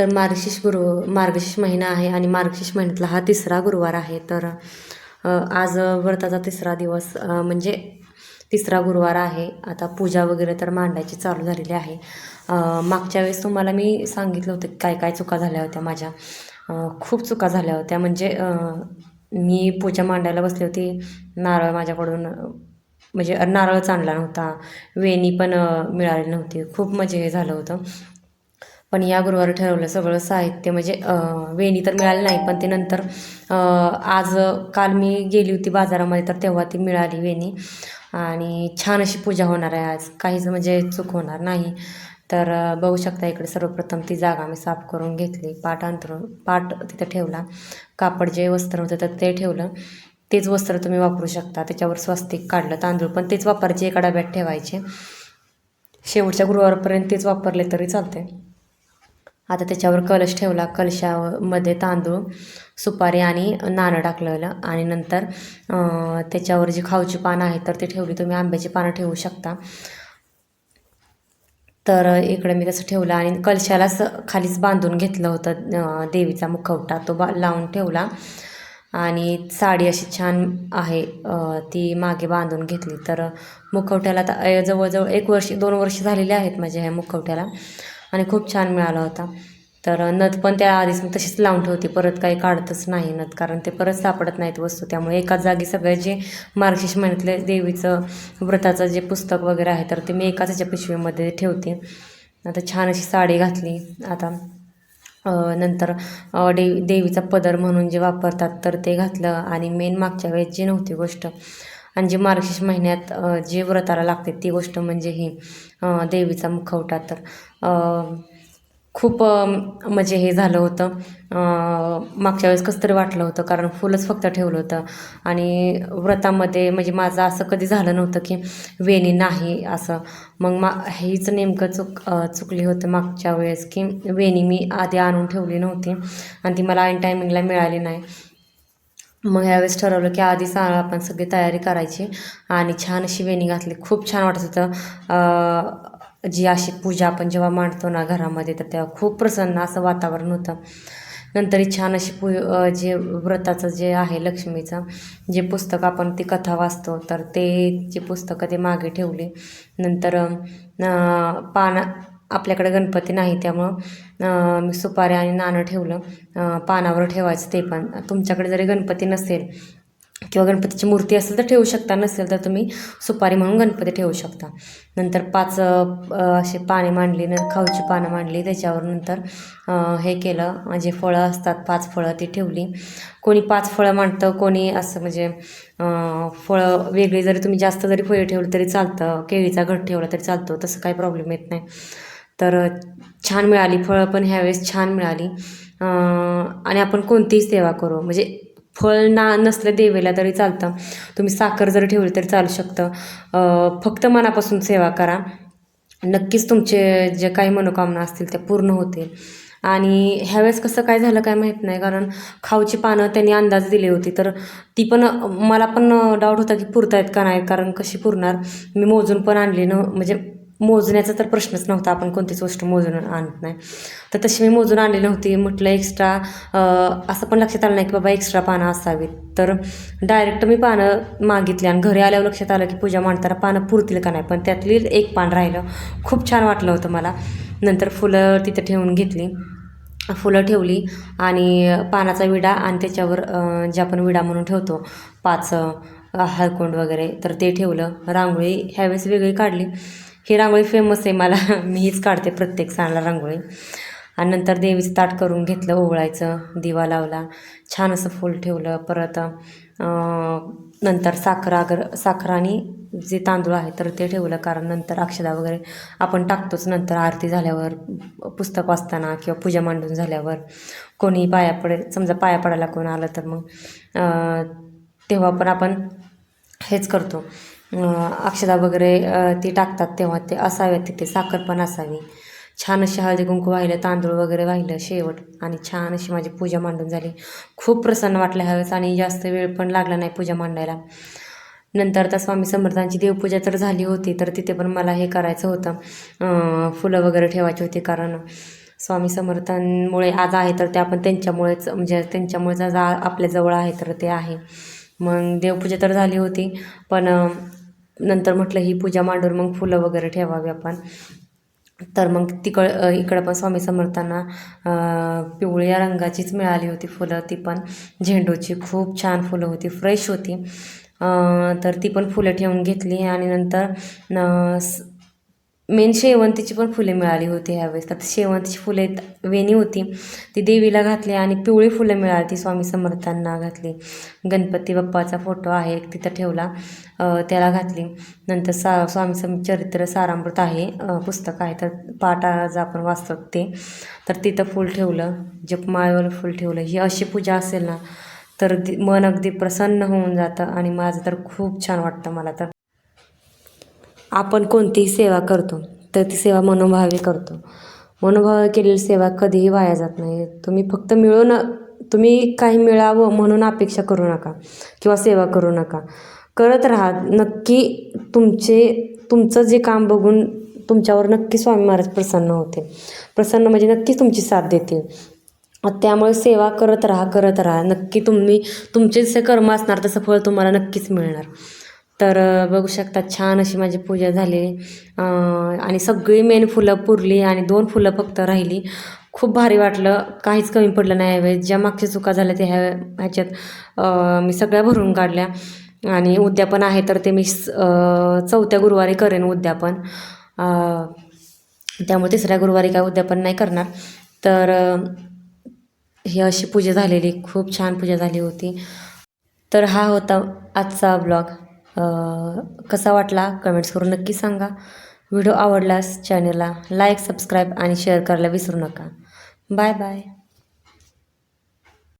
तर मार्गशीर्ष गुरु मार्गशीर्ष महिना आहे आणि मार्गशीर्ष महिन्यातला हा तिसरा गुरुवार आहे. तर आज व्रताचा तिसरा दिवस म्हणजे तिसरा गुरुवार आहे. आता पूजा वगैरे तर मांडायची चालू झालेली आहे. मागच्या वेळेस तुम्हाला मी सांगितलं होतं काय काय चुका झाल्या होत्या माझ्या. खूप चुका झाल्या होत्या. म्हणजे मी पूजा मांडायला बसली होती. नारळ माझ्याकडून म्हणजे नारळच आणला नव्हता. वेणी पण मिळाली नव्हती. खूप म्हणजे हे झालं होतं. पण या गुरुवारी ठरवलं सगळं साहित्य म्हणजे वेणी तर मिळाली नाही पण ते नंतर आज काल मी गेली होती बाजारामध्ये तर तेव्हा ती मिळाली वेणी. आणि छान अशी पूजा होणार आहे आज. काहीच म्हणजे चूक होणार नाही. तर बघू शकता इकडे सर्वप्रथम ती जागा मी साफ करून घेतली. पाट अंतरून पाट तिथं ठेवला. कापड जे वस्त्र होतं तर ते ठेवलं. तेच वस्त्र तुम्ही वापरू शकता. त्याच्यावर स्वस्तिक काढलं तांदूळ पण तेच वापरायचे एका डब्यात ठेवायचे. शेवटच्या गुरुवारपर्यंत तेच वापरले तरी चालते आता त्याच्यावर कलश ठेवला. कलशामध्ये तांदूळ सुपारी आणि नाणं टाकलेलं. आणि नंतर त्याच्यावर जी खाऊची पानं आहेत तर ती ठेवली. तुम्ही आंब्याची पानं ठेवू शकता. तर इकडे मी तसं ठेवलं आणि कलशालाच खालीच बांधून घेतलं होतं देवीचा मुखवटा. तो बा लावून ठेवला. आणि साडी अशी छान आहे ती मागे बांधून घेतली. तर मुखवट्याला आता जवळजवळ एक वर्ष दोन वर्ष झालेली आहेत माझ्या ह्या मुखवट्याला. आणि खूप छान मिळाला होता. तर नथ पण त्या आधीच मी तशीच लावून ठेवते. परत काही काढतच नाही नथ कारण ते परत सापडत नाहीत वस्तू. त्यामुळे एकाच जागी सगळे जे मार्गशीर्ष महिन्यातले देवीचं व्रताचं जे पुस्तक वगैरे आहे तर ते मी एकाच ह्याच्या पिशवीमध्ये ठेवते. आता छान अशी साडी घातली. आता नंतर डे दे देवीचा पदर म्हणून जे वापरतात तर ते घातलं. आणि मेन मागच्या वेळेस जी नव्हती गोष्ट आणि जे मार्गशीर्ष महिन्यात जे व्रताला लागते ती गोष्ट म्हणजे ही देवीचा मुखवटा. तर खूप म्हणजे हे झालं होतं. मागच्या वेळेस कसं तरी वाटलं होतं कारण फुलंच फक्त ठेवलं होतं. आणि व्रतामध्ये म्हणजे माझं असं कधी झालं नव्हतं की वेणी नाही असं. मग मा हीच नेमकं चुक चुकली होतं मागच्या वेळेस की वेणी मी आधी आणून ठेवली नव्हती. आणि ती मला ऐन टायमिंगला मिळाली नाही. मग यावेळेस ठरवलं की आधी सा आपण सगळी तयारी करायची. आणि छान अशी वेणी घातली. खूप छान वाटत होतं. जी अशी पूजा आपण जेव्हा मांडतो ना घरामध्ये तर तेव्हा खूप प्रसन्न असं वातावरण होतं. नंतर छान अशी पू जे व्रताचं जे आहे लक्ष्मीचं जे पुस्तक आपण ती कथा वाचतो तर ते जे पुस्तकं ते मागे ठेवले. नंतर पाना आपल्याकडे गणपती नाही त्यामुळं मी सुपारी आणि नाणं ठेवलं. पानावर ठेवायचं ते पण. तुमच्याकडे जरी गणपती नसेल किंवा गणपतीची मूर्ती असेल तर ठेवू शकता नसेल तर तुम्ही सुपारी म्हणून गणपती ठेवू शकता. नंतर पाच असे पाने मांडली न खाऊची पानं मांडली त्याच्यावर नंतर हे केलं. जे फळं असतात पाच फळं ती ठेवली. कोणी पाच फळं मांडतं कोणी असं म्हणजे फळं वेगळी जरी तुम्ही जास्त जरी फळे ठेवली तरी चालतं केळीचा घट ठेवला तरी चालतो तसं काही प्रॉब्लेम येत नाही. तर छान मिळाली फळं पण ह्यावेळेस छान मिळाली. आणि आपण कोणतीही सेवा करू. म्हणजे फळ ना नसलं देवेला तरी चालतं. तुम्ही साखर जरी ठेवली तरी चालू शकतं. फक्त मनापासून सेवा करा. नक्कीच तुमचे जे काही मनोकामना असतील त्या पूर्ण होतील. आणि ह्यावेळेस कसं काय झालं काय माहीत नाही. कारण खाऊची पानं त्यांनी अंदाज दिली होती. तर ती पण मला पण डाऊट होता की पुरतायत का नाही. कारण कशी पुरणार? मी मोजून पण आणली न म्हणजे मोजण्याचा तर प्रश्नच नव्हता. आपण कोणतीच गोष्ट मोजून आणत नाही. तर तशी मी मोजून आणली नव्हती म्हटलं एक्स्ट्रा असं पण लक्षात आलं नाही की बाबा एक्स्ट्रा पानं असावीत. तर डायरेक्ट मी पानं मागितली आणि घरी आल्यावर लक्षात आलं की पूजा मांडताना पानं पुरतील का नाही. पण त्यातली एक पान राहिलं. खूप छान वाटलं होतं मला. नंतर फुलं तिथं ठेवून घेतली. फुलं ठेवली आणि पानाचा विडा आणि त्याच्यावर जे आपण विडा म्हणून ठेवतो पाच अं, हळकुंड वगैरे तर ते ठेवलं. रांगोळी ह्यावेळेस वेगळी काढली. ही रांगोळी फेमस आहे मला मी हीच काढते प्रत्येक सणाला रांगोळी. आणि नंतर देवीचं ताट करून घेतलं ओवळायचं दिवा लावला छान असं फूल ठेवलं. परत नंतर साखर अगर साखर आणि जे तांदूळ आहे तर ते ठेवलं. कारण नंतर अक्षदा वगैरे आपण टाकतोच. नंतर आरती झाल्यावर पुस्तक वाचताना किंवा पूजा मांडून झाल्यावर कोणी पाया पडेल समजा पाया पडायला कोण आलं तर मग तेव्हा पण आपण हेच करतो. अक्षदा वगैरे ती टाकतात तेव्हा ते असाव्यात तिथे साखर पण असावी. छान अशी हळदी कुंकू वाहिलं तांदूळ वगैरे वाहिलं शेवट. आणि छान अशी माझी पूजा मांडून झाली. खूप प्रसन्न वाटलं ह्यावेळेस आणि जास्त वेळ पण लागला नाही पूजा मांडायला. नंतर आता स्वामी समर्थांची देवपूजा तर झाली होती तर तिथे पण मला हे करायचं होतं. फुलं वगैरे ठेवायची होती कारण स्वामी समर्थांमुळे आज आहे तर ते आपण त्यांच्यामुळेच म्हणजे त्यांच्यामुळेच आज आपल्याजवळ आहे तर ते आहे. मग देवपूजा तर झाली होती पण नंतर म्हटलं ही पूजा मांडून मग फुलं वगैरे ठेवावी आपण. तर मग तिकड इकडं पण स्वामी समर्थांना पिवळ्या रंगाचीच मिळाली होती फुलं. ती पण झेंडूची. खूप छान फुलं होती. फ्रेश होती. तर ती पण फुलं ठेवून घेतली आणि नंतर न- स- मेन शेवंतीची पण फुले मिळाली होती ह्यावेळेस. तर शेवंतीची फुले वेणी होती. ती देवीला घातली आणि पिवळी फुलं मिळाली. ती स्वामी समर्थांना घातली. गणपती बाप्पाचा फोटो आहे. एक तिथं ठेवला. त्याला घातली. नंतर सा स्वामी सम चरित्र सारामृत आहे. पुस्तक आहे. तर पाठ आज आपण वाचतो ते. तर तिथं फूल ठेवलं. जपमाळेवर फूल ठेवलं. ही अशी पूजा असेल ना तर दि- मन अगदी प्रसन्न होऊन जातं आणि माझं तर खूप छान वाटतं मला. तर आपण कोणतीही सेवा करतो तर ती सेवा मनोभावे करतो. मनोभावे केलेली सेवा कधीही वाया जात नाही. तुम्ही फक्त मिळून तुम्ही काही मिळावं म्हणून अपेक्षा करू नका किंवा सेवा करू नका. करत राहा. नक्की तुमचे तुमचं जे काम बघून तुमच्यावर नक्की स्वामी महाराज प्रसन्न होते प्रसन्न म्हणजे नक्कीच तुमची साथ देतील. त्यामुळे सेवा करत राहा करत राहा. नक्की तुम्ही तुमचे जसे कर्म असणार तसं फळ तुम्हाला नक्कीच मिळणार. तर बघू शकता छान अशी माझी पूजा झाली. आणि सगळी मेन फुलं पुरली आणि दोन फुलं फक्त राहिली. खूप भारी वाटलं. काहीच कमी पडलं नाही यावेळेस ज्या मागच्या चुका झाल्या त्या ह्या ह्याच्यात मी सगळ्या भरून काढल्या. आणि उद्यापन आहे तर ते मी स- चौथ्या गुरुवारी करेन उद्यापन त्यामुळे तिसऱ्या गुरुवारी काय उद्यापन नाही करणार. तर ही अशी पूजा झालेली. खूप छान पूजा झाली होती. तर हा होता आजचा ब्लॉग. कसा वाटला कमेंट्स करून नक्की सांगा. व्हिडिओ आवडल्यास चॅनलला लाईक सबस्क्राईब आणि शेअर करायला विसरू नका. Bye bye